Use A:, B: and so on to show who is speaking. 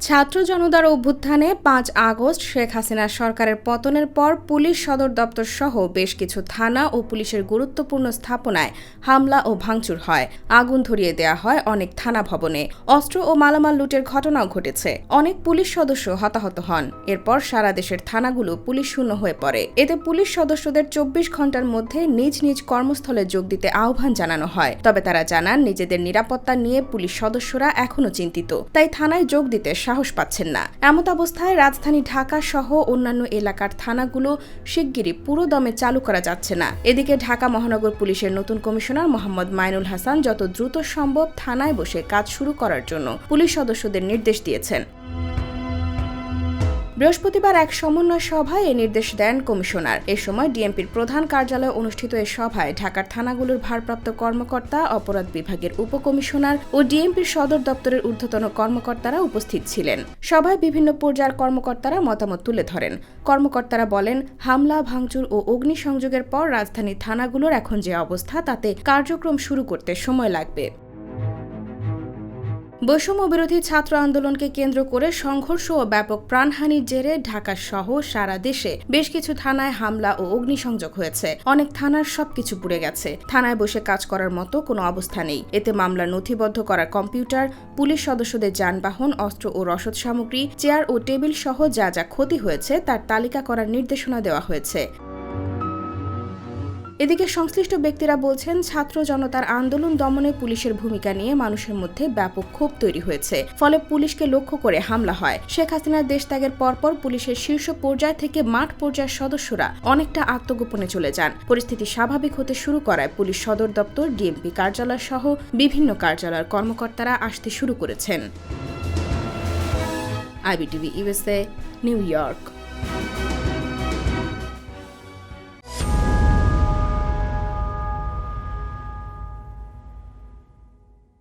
A: ছাত্র জনতার অভ্যুত্থানে পাঁচ আগস্ট শেখ হাসিনার সরকারের পতনের পর পুলিশ সদর দপ্তর সহ বেশ কিছু থানা ও পুলিশের গুরুত্বপূর্ণ স্থাপনায় হামলা ও ভাঙচুর হয়। আগুন ধরিয়ে দেয়া হয় অনেক থানা ভবনে। অস্ত্র ও মালামাল লুটের ঘটনাও ঘটেছে। অনেক পুলিশ সদস্য হতাহত হন। এরপর সারা দেশের থানাগুলো পুলিশ শূন্য হয়ে পড়ে। এতে পুলিশ সদস্যদের চব্বিশ ঘণ্টার মধ্যে নিজ নিজ কর্মস্থলে যোগ দিতে আহ্বান জানানো হয়। তবে তারা জানান, নিজেদের নিরাপত্তা নিয়ে পুলিশ সদস্যরা এখনও চিন্তিত। তাই থানায় যোগ দিতে সাহস পাচ্ছেন না। এমত অবস্থায় রাজধানী ঢাকা সহ অন্যান্য এলাকার থানাগুলো শিগগিরই পুরো দমে চালু করা যাচ্ছে না। এদিকে ঢাকা মহানগর পুলিশের নতুন কমিশনার মোহাম্মদ মাইনুল হাসান যত দ্রুত সম্ভব থানায় বসে কাজ শুরু করার জন্য পুলিশ সদস্যদের নির্দেশ দিয়েছেন। বৃহস্পতিবার এক সমন্বয় সভায় এ নির্দেশ দেন কমিশনার। এ সময় ডিএমপির প্রধান কার্যালয়ে অনুষ্ঠিত এ সভায় ঢাকার থানাগুলোর ভারপ্রাপ্ত কর্মকর্তা, অপরাধ বিভাগের উপকমিশনার ও ডিএমপির সদর দপ্তরের ঊর্ধ্বতন কর্মকর্তারা উপস্থিত ছিলেন। সভায় বিভিন্ন পর্যায়ের কর্মকর্তারা মতামত তুলে ধরেন। কর্মকর্তারা বলেন, হামলা, ভাঙচুর ও অগ্নিসংযোগের পর রাজধানীর থানাগুলোর এখন যে অবস্থা, তাতে কার্যক্রম শুরু করতে সময় লাগবে। বৈষম্য বিরোধী ছাত্র আন্দোলনকে কেন্দ্র করে সংঘর্ষ ও ব্যাপক প্রাণহানির জেরে ঢাকা সহ সারা দেশে বেশ কিছু থানায় হামলা ও অগ্নিসংযোগ হয়েছে। অনেক থানার সবকিছু পুড়ে গেছে। থানায় বসে কাজ করার মতো কোনো অবস্থা নেই। এতে মামলা নথিবদ্ধ করার কম্পিউটার, পুলিশ সদস্যদের যানবাহন, অস্ত্র ও রসদ সামগ্রী, চেয়ার ও টেবিল সহ যা যা ক্ষতি হয়েছে তার তালিকা করার নির্দেশনা দেওয়া হয়েছে। এদিকে সংশ্লিষ্ট ব্যক্তিরা বলছেন, ছাত্র জনতার আন্দোলন দমনে পুলিশের ভূমিকা নিয়ে মানুষের মধ্যে ব্যাপক ক্ষোভ তৈরি হয়েছে। ফলে পুলিশকে লক্ষ্য করে হামলা হয়। শেখ হাসিনার দেশ ত্যাগের পরপর পুলিশের শীর্ষ পর্যায় থেকে মাঠ পর্যায়ের সদস্যরা অনেকটা আত্মগোপনে চলে যান। পরিস্থিতি স্বাভাবিক হতে শুরু করায় পুলিশ সদর দপ্তর, ডিএমপি কার্যালয় সহ বিভিন্ন কার্যালয়ের কর্মকর্তারা আসতে শুরু করেছেন। IBTV USA New York.